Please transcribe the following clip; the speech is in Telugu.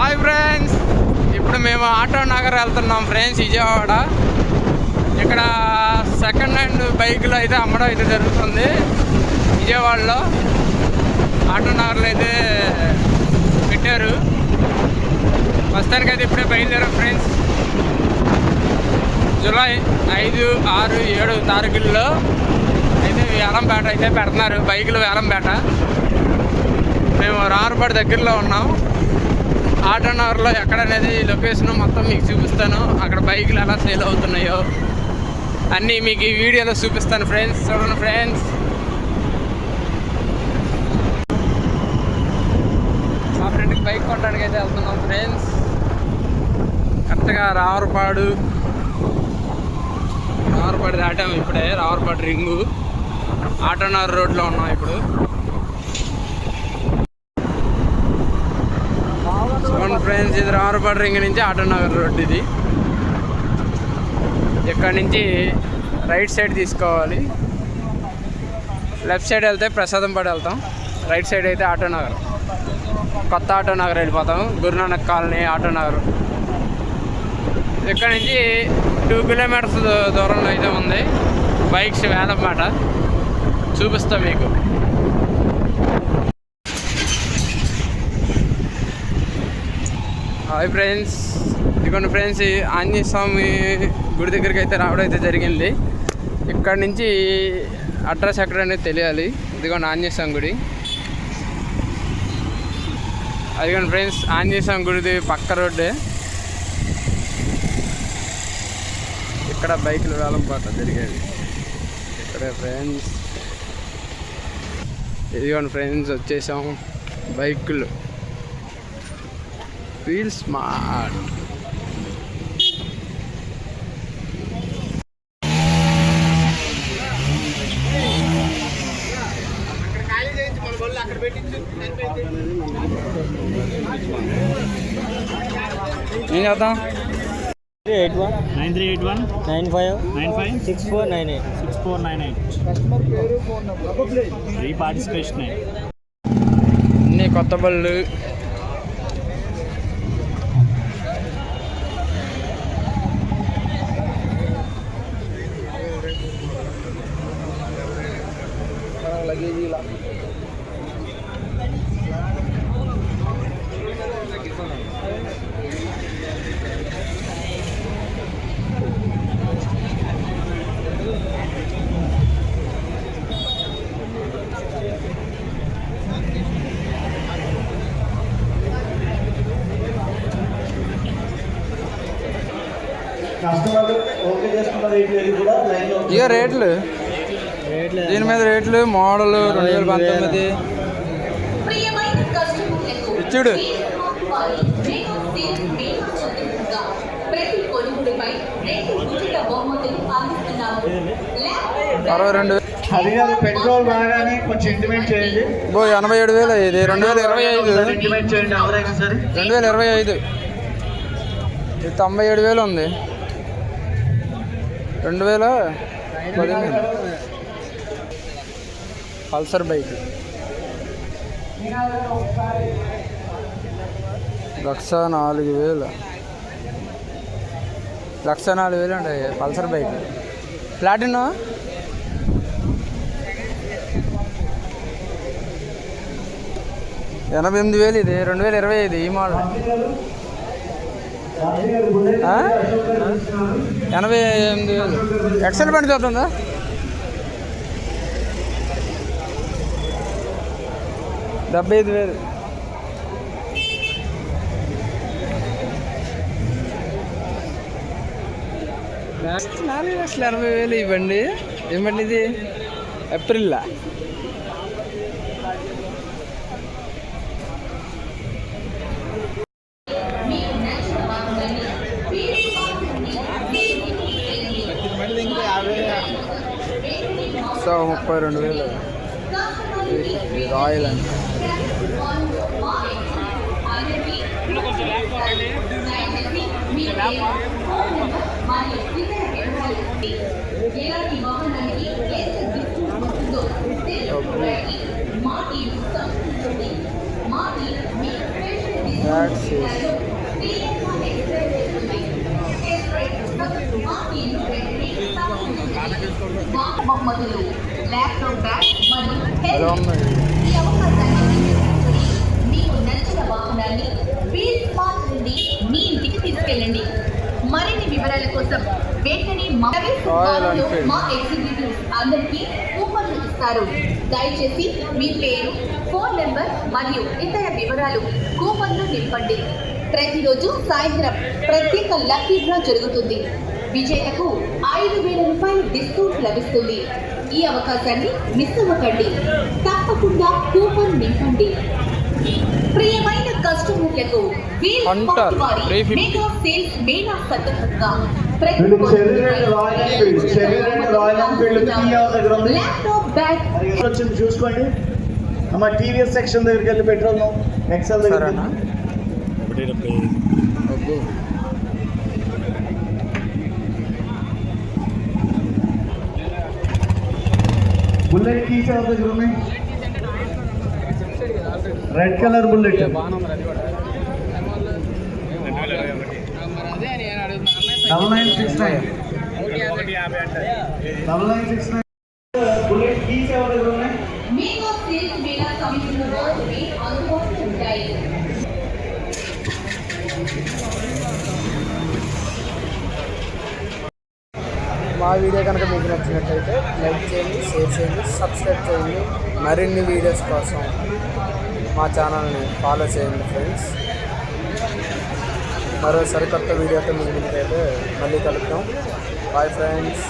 Hi friends. ఇప్పుడు మేము ఆటో నగర్ వెళ్తున్నాం ఫ్రెండ్స్ విజయవాడ. ఇక్కడ సెకండ్ హ్యాండ్ బైకులు అయితే అమ్మడం అయితే జరుగుతుంది విజయవాడలో. ఆటో నగర్లో అయితే పెట్టారు. ప్రస్తుతానికి అయితే ఇప్పుడే బయలుదేరాం ఫ్రెండ్స్. జూలై ఐదు ఆరు ఏడు తారీఖుల్లో అయితే వేలంపేట అయితే పెడుతున్నారు బైకులు వేలంపేట. మేము రారుపాడు దగ్గరలో ఉన్నాం. ఆటో అవర్లో ఎక్కడనేది లొకేషన్ మొత్తం మీకు చూపిస్తాను. అక్కడ బైకులు ఎలా సేల్ అవుతున్నాయో అన్నీ మీకు ఈ వీడియోలో చూపిస్తాను ఫ్రెండ్స్. చూడండి ఫ్రెండ్స్. మా ఫ్రెండ్కి బైక్ కొనడానికి అయితే వెళ్తున్నాం ఫ్రెండ్స్. కరెక్ట్గా రావరపాడు. రావరపాడు దాటాము ఇప్పుడే. రావరపాడు రింగు. ఆటోనగర్ రోడ్లో ఉన్నాం ఇప్పుడు చూడండి ఫ్రెండ్స్ ఇది రామరపాడు రింగ్ నుంచి ఆటోనగర్ రోడ్ ఇది. ఇక్కడ నుంచి రైట్ సైడ్ తీసుకోవాలి. లెఫ్ట్ సైడ్ వెళ్తే ప్రసాదం పడి వెళ్తాం. రైట్ సైడ్ అయితే ఆటోనగర్. కొత్త ఆటోనగర్ వెళ్ళిపోతాం. గురునానక్ కాలనీ ఆటోనగర్. ఇక్కడ నుంచి టూ కిలోమీటర్స్ దూరంలో అయితే ఉంది. బైక్స్ వేలమాట. చూపిస్తాం మీకు. హాయ్ ఫ్రెండ్స్ ఇదిగోండి ఫ్రెండ్స్ ఈ ఆంజనేయ స్వామి గుడి దగ్గరికి అయితే రావడం అయితే జరిగింది. ఇక్కడ నుంచి అడ్రస్ ఎక్కడ అనేది తెలియాలి. ఇదిగోండి ఆంజనేయ స్వామి గుడి. అదిగోండి ఫ్రెండ్స్ ఆంజనేయ స్వామి గుడిది పక్క రోడ్డే. ఇక్కడ బైకులు వేలం పాట జరిగేది. ఇక్కడ ఫ్రెండ్స్ ఇదిగోండి ఫ్రెండ్స్ వచ్చేసాం బైకులు. ఫీల్ స్మార్ట్ ఏం చేద్దాం? Eight one nine three eight one. Nine five. Nine five. Six four nine eight. Six four nine eight free participation. అన్ని కొత్త బళ్ళు. కస్టమర్లు ఓకే చేసుకున్న రేట్లు ఏది కూడా లైన్లో ఇక రేట్లు దీని మీద రేట్లు మోడల్ రెండు వేల పంతొమ్మిది. ఇచ్చుడు. అరవై రెండు అది కాదు పెట్రోల్ బాగానే కొంచెం ఇంటిమేట్ చేయండి. బో ఎనభై ఏడు వేలు ఇది రెండు వేల ఇరవై ఐదు. ఇంటిమేట్ చేయండి ఎవరైనా సరే రెండు వేల ఇరవై ఐదు. ఇది తొంభై ఏడు వేలు ఉంది. రెండు వేల పదిహేను. Pulsar bike. లక్ష నాలుగు వేలు. లక్ష నాలుగు వేలు అండి పల్సర్ బైక్. ప్లాటినా? ఎనభై ఎనిమిది వేలు ఇది రెండు వేల ఇరవై ఐదు ఈ మోడల్. ఎనభై ఎనిమిది వేలు. ఎక్సెల్ బండి చూస్తుందా? డెబ్బై ఐదు వేలు లాస్ట్ నాలుగు లక్షల ఎనభై వేలు ఈ బండి ఏం బండి ఇది ఏప్రిల్లా మీకు నచ్చిన వాటిని మీరు వాటిని సో ముప్పై రెండు వేలు ఇది రాయల్ అండి ఎలాంటి వాహనానికి ఎంత డిస్కౌంట్ ఉంటుందో తెలుసుకోవడానికి మా టీం సంప్రదించండి మా టీం మీ స్పెషల్ బహుమతులు ల్యాప్టాప్ బ్యాగ్ మరియు తీసుకెళ్ళండి మరిన్ని వివరాల కోసం వెంటనే మా ఎగ్జిక్యూటివ్స్ అందరికీ కూపన్లు ఇస్తారు. దయచేసి మీ పేరు ఫోన్ నెంబర్ మరియు ఇతర వివరాలు కూపన్లు నింపండి. ప్రతిరోజు సాయంత్రం ప్రత్యేక లక్కీ డ్రా జరుగుతుంది. విజేతకు ఐదు వేల రూపాయల డిస్కౌంట్ లభిస్తుంది. ఈ అవకాశాన్ని మిస్ అవ్వకండి. తప్పకుండా కూపన్ నింపండి. ప్రియమైన కస్టమర్లకు వీల్ Hunter, స్పాట్ వారి 350. మెగా సేల్స్ మేళా సందర్భంగా ప్రతి వీళ్ళు cherry red Royal Enfield cherry red Royal Enfield Kia దగ్గర ఉంది ల్యాప్టాప్ బ్యాగ్ అది ఎక్కడ వచ్చింది చూసుకోండి అమ్మ టీవీఎస్ సెక్షన్ దగ్గరికి వెళ్ళి పెట్రోల్ ఎక్సెల్ దగ్గర సరేనా ఒకటి డెబ్బై వద్దు బుల్లెట్ కీస్ ఎవరి దగ్గర ఉన్నాయి red colour bullet double nine six nine double nine six nine bullet keys ఎవరి ఉన్నాయి మా వీడియో కనుక మీకు నచ్చినట్లయితే లైక్ చేయండి షేర్ చేయండి సబ్స్క్రైబ్ చేయండి. మరిన్ని వీడియోస్ కోసం మా ఛానల్ని ఫాలో చేయండి ఫ్రెండ్స్. మరో సరికొత్త వీడియోతో మీ ముందుకైతే మళ్ళీ కలుద్దాం. Bye friends